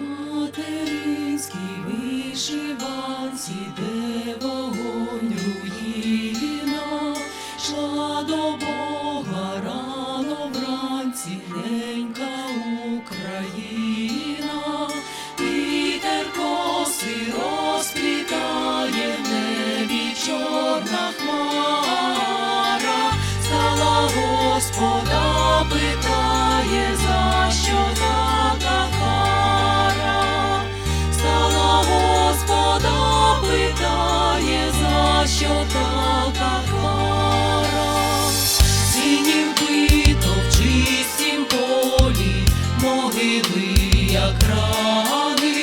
Материнській вишиванці, де вогонь руїна, шла до Бога рано вранці, Україна, вітер коси розплітає, в небі чорна стала Господа, питає, як рани,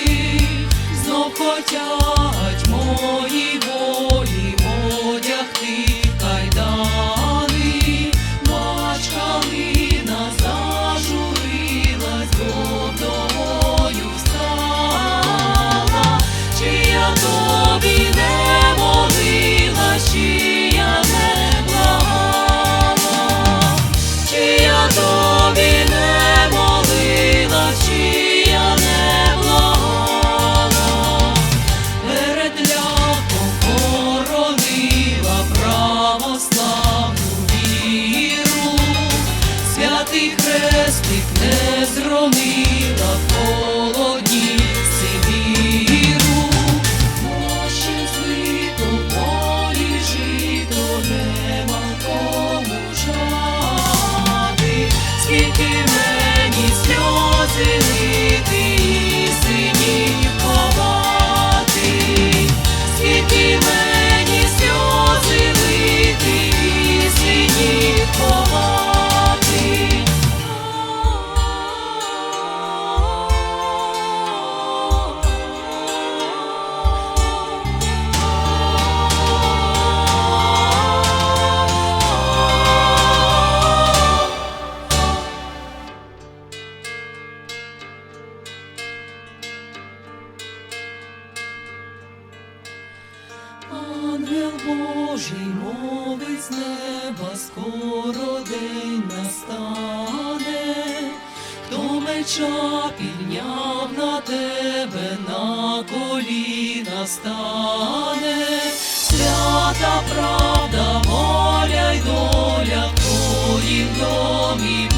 знов хотять мої Божий мовить з неба, скоро день настане, хто меча підняв на тебе, на коліна стане, свята правда, воля й доля в твоїм домі